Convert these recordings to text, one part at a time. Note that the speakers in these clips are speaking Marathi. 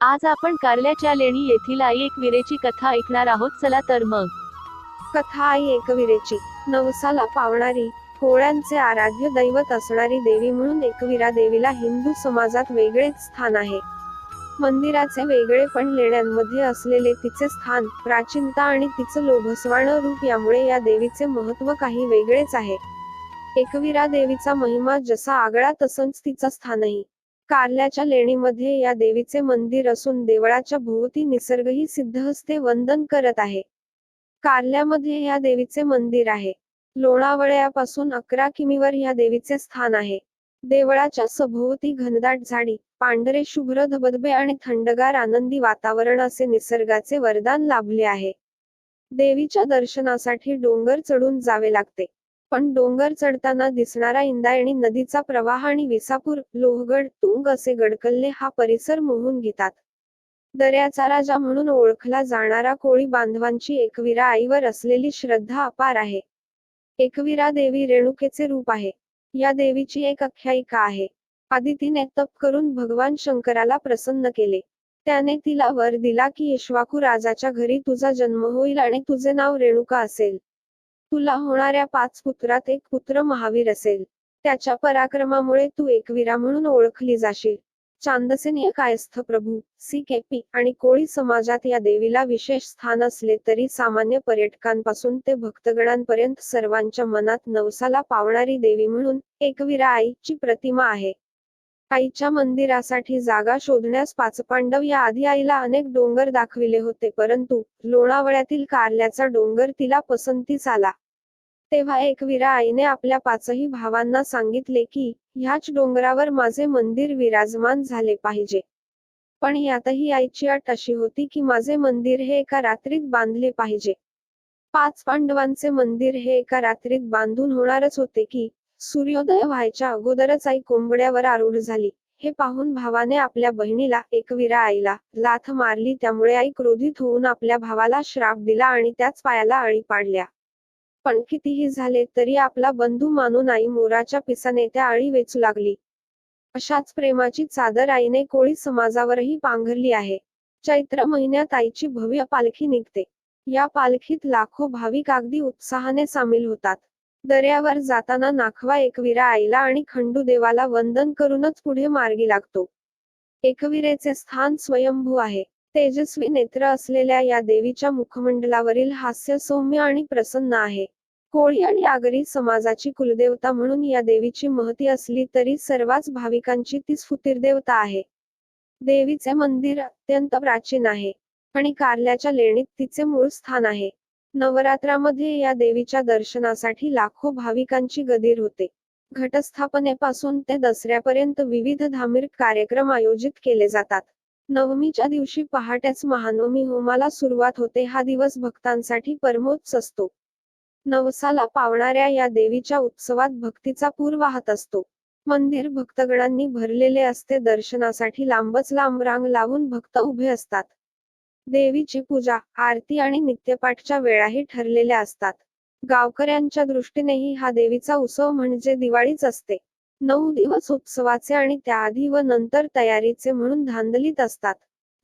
आज आपण कारल्याच्या लेणी येथील आई एकविरेची कथा ऐकणार आहोत. चला तर मग. कथा आई एकविरेची नवसाला पावणारी कोळ्यांचे आराध्य दैवत असणारी देवी म्हणून एकविरा देवीला हिंदू समाजात वेगळेच स्थान आहे. मंदिराचे वेगळेपण लेण्यांमध्ये असलेले तिचे स्थान प्राचीनता आणि तिचं लोभसवाण रूप यामुळे या देवीचे महत्त्व काही वेगळेच आहे. एकविरा देवीचा महिमा जसा आगळा तसंच तिचा स्थानही. कारल्याच्या लेणीमध्ये या देवीचे मंदिर असून देवळाच्या भोवती निसर्गही सिद्धहस्ते वंदन करत आहे. कारल्यामध्ये या देवीचे मंदिर आहे. लोणावळ्यापासून अकरा किमीवर या देवीचे स्थान आहे. देवळाच्या सभोवती घनदाट झाडी पांढरे शुभ्र धबधबे आणि थंडगार आनंदी वातावरण असे निसर्गाचे वरदान लाभले आहे. देवीच्या दर्शनासाठी डोंगर चढून जावे लागते. पण डोंगर चढताना दिसणारा इंदायणी नदीचा प्रवाह आणि विसापूर लोहगड तुंग असे गडकल्ले हा परिसर मोहून घेतात. दर्याचा राजा म्हणून ओळखला जाणारा कोळी बांधवांची एकवीरा आईवर असलेली श्रद्धा अपार आहे. एकवीरा देवी रेणुकेचे रूप आहे. या देवीची एक आख्यायिका आहे. आधी तिने तप करून भगवान शंकराला प्रसन्न केले. त्याने तिला वर दिला की इश्वाकू राजाच्या घरी तुझा जन्म होईल आणि तुझे नाव रेणुका असेल. तुला होणाऱ्या पाच पुत्रात एक पुत्र महावीर असेल. त्याच्या पराक्रमामुळे तू एकवीरा म्हणून ओळखली जाशील. चांदसेनीय कायस्थ प्रभू सी केपी आणि कोळी समाजात या देवीला विशेष स्थान असले तरी सामान्य पर्यटकांपासून ते भक्तगणांपर्यंत सर्वांच्या मनात नवसाला पावणारी देवी म्हणून एकवीरा आईची प्रतिमा आहे. आईच्या मंदिरासाठी जागा शोधण्यास पाचपांडव या आधी आईला अनेक डोंगर दाखविले होते परंतु लोणावळ्यातील कारल्याचा डोंगर तिला पसंतीस आला. तेव्हा एकवीरा आईने आपल्या पाचही भावांना सांगितले की ह्याच डोंगरावर माझे मंदिर विराजमान झाले पाहिजे. पण यातही आईची अट अशी होती की माझे मंदिर हे एका रात्रीत बांधले पाहिजे. पाच पांडवांचे मंदिर हे एका रात्रीत बांधून होणारच होते की सूर्योदय व्हायच्या अगोदरच आई कोंबड्यावर आरूढ झाली. हे पाहून भावाने आपल्या बहिणीला एकवीरा आईला लाथ मारली त्यामुळे आई क्रोधित होऊन आपल्या भावाला श्राप दिला आणि त्याच पायाला अळी पाडल्या. पण कितीही झाले तरी आपला बंधू मानून आई मोराच्या पिसाने त्या आळी वेचू लागली. अशाच प्रेमाची चादर आईने कोळी समाजावरही पांघरली आहे. चैत्र महिन्यात आईची भव्य पालखी निघते. या पालखीत लाखो भाविक अगदी उत्साहाने सामील होतात. दर्यावर जाताना नाखवा एकवीरा आईला आणि खंडू देवाला वंदन करूनच पुढे मार्गी लागतो. एकवीरेचे स्थान स्वयंभू आहे. तेजस्वी नेत्र असलेल्या या देवीच्या मुखमंडलावरील हास्य सौम्य आणि प्रसन्न आहे. कोळी आणि आगरी समाजाची कुलदेवता म्हणून या देवीची महती असली तरी सर्वच भाविकांची ती स्फुतीरदेवता आहे. देवीचे मंदिर अत्यंत प्राचीन आहे आणि कारल्याच्या लेणीत तिचे मूळ स्थान आहे. नवरात्रामध्ये या देवीच्या दर्शनासाठी लाखो भाविकांची गदीर होते. घटस्थापनेपासून ते दसऱ्यापर्यंत विविध धार्मिक कार्यक्रम आयोजित केले जातात. नवमीच्या दिवशी पहाटेच महानवमी होमाला सुरुवात होते हा दिवस भक्तांसाठी परमोच्च असतो. नवसाला पावणाऱ्या या देवीच्या उत्सवात भक्तीचा पूर वाहत असतो. मंदिर भक्तगणांनी भरलेले असते दर्शनासाठी लांबच लांब रांग लावून भक्त उभे असतात. देवीची पूजा आरती आणि नित्यपाठच्या वेळाही ठरलेल्या असतात. गावकऱ्यांच्या दृष्टीनेही हा देवीचा उत्सव म्हणजे दिवाळीच असते. नऊ दिवस उत्सवाचे आणि त्याआधी व नंतर तयारीचे म्हणून धांदलीत असतात.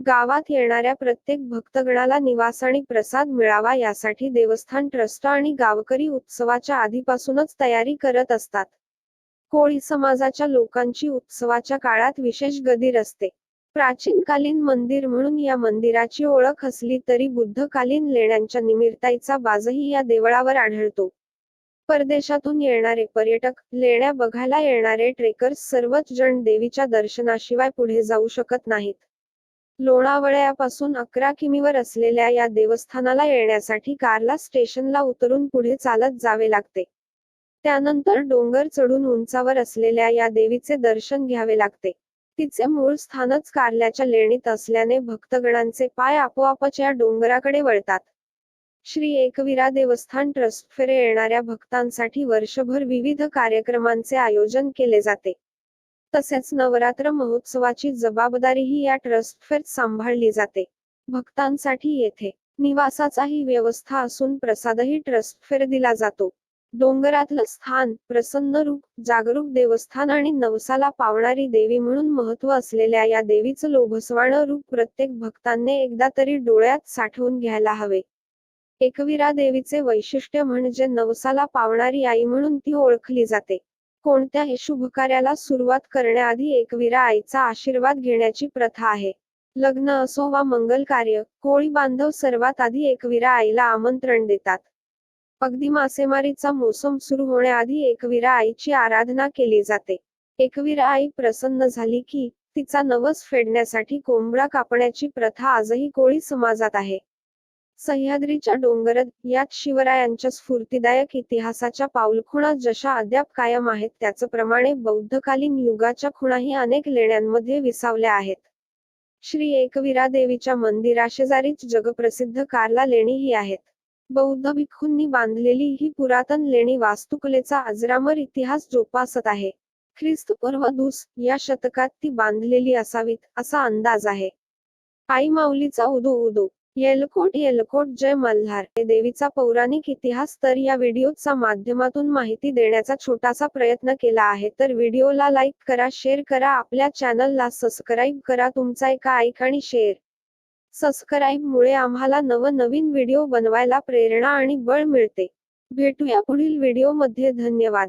गावात येणाऱ्या प्रत्येक भक्तगणाला निवास आणि प्रसाद मिळावा यासाठी देवस्थान ट्रस्ट आणि गावकरी उत्सवाच्या आधीपासूनच तयारी करत असतात. कोळी समाजाच्या लोकांची उत्सवाच्या काळात विशेष गदीर असते. प्राचीनकालीन मंदिर म्हणून या मंदिराची ओळख असली तरी बुद्धकालीन लेण्यांच्या निमित्ताईचा बाजही या देवळावर आढळतो. परदेशातून येणारे पर्यटक लेण्या बघायला येणारे ट्रेकर्स सर्वच जण देवीच्या दर्शनाशिवाय पुढे जाऊ शकत नाहीत. लोणावळ्यापासून अकरा किमीवर असलेल्या या देवस्थानाला येण्यासाठी कारला स्टेशनला उतरून पुढे चालत जावे लागते. त्यानंतर डोंगर चढून उंचावर असलेल्या या देवीचे दर्शन घ्यावे लागते. तिचे मूळ स्थानच कारल्याच्या लेणीत असल्याने भक्तगणांचे पाय आपोआपच या डोंगराकडे वळतात. श्री एकविरा देवस्थान ट्रस्ट फेरे येणाऱ्या भक्तांसाठी वर्षभर विविध कार्यक्रमांचे आयोजन केले जाते. तसेच नवरात्र महोत्सवाची जबाबदारीही या ट्रस्ट फेर सांभाळली जाते. भक्तांसाठी येथे निवासाचाही व्यवस्था असून प्रसादही ट्रस्ट फेर दिला जातो. डोंगरातलं स्थान प्रसन्न रूप जागरूक देवस्थान आणि नवसाला पावणारी देवी म्हणून महत्त्व असलेल्या या देवीचं लोभसवाण रूप प्रत्येक भक्तांनी एकदा तरी डोळ्यात साठवून घ्यायला हवे. एकविरा देवीचे वैशिष्ट्य म्हणजे नवसाला पावणारी आई म्हणून ती ओळखली जाते. कोणत्याही शुभ कार्याला सुरुवात करण्याआधी एकविरा आईचा आशीर्वाद घेण्याची प्रथा आहे. लग्न असो वा मंगल कार्य कोळी बांधव सर्वात आधी एकविरा आईला आमंत्रण देतात. अगदी मासेमारीचा मोसम सुरू होण्याआधी एकविरा आईची आराधना केली जाते. एकविरा आई प्रसन्न झाली की तिचा नवस फेडण्यासाठी कोंबडा कापण्याची प्रथा आजही कोळी समाजात आहे. सह्याद्रीच्या डोंगरात यात शिवरायांच्या स्फूर्तिदायक इतिहासाच्या पाऊलखुणा जशा अद्याप कायम आहेत त्याचप्रमाणे बौद्धकालीन युगाच्या खुणाही अनेक लेण्यांमध्ये विसावल्या आहेत. श्री एकवीरा देवीच्या मंदिराशेजारीच जगप्रसिद्ध कार्ला लेणीही आहेत. बौद्ध भिक्खूंनी बांधलेली ही पुरातन लेणी वास्तुकलेचा अजरामर इतिहास जोपासत आहे. ख्रिस्तपूर्व दुस या शतकात ती बांधलेली असावीत असा अंदाज आहे. आई माऊलीचा उदो उदो येलकोट येलकोट जय मल्हार. हे देवीचा पौराणिक इतिहास तर या व्हिडिओच्या माध्यमातून माहिती देण्याचा छोटासा प्रयत्न केला आहे. तर व्हिडिओला लाईक करा शेअर करा आपल्या चॅनलला सबस्क्राईब करा तुमचा एका ऐक आणि शेअर. सबस्क्राईब मुळे आम्हाला नवनवीन व्हिडिओ बनवायला प्रेरणा आणि बळ मिळते. भेटूया पुढील व्हिडिओमध्ये. धन्यवाद.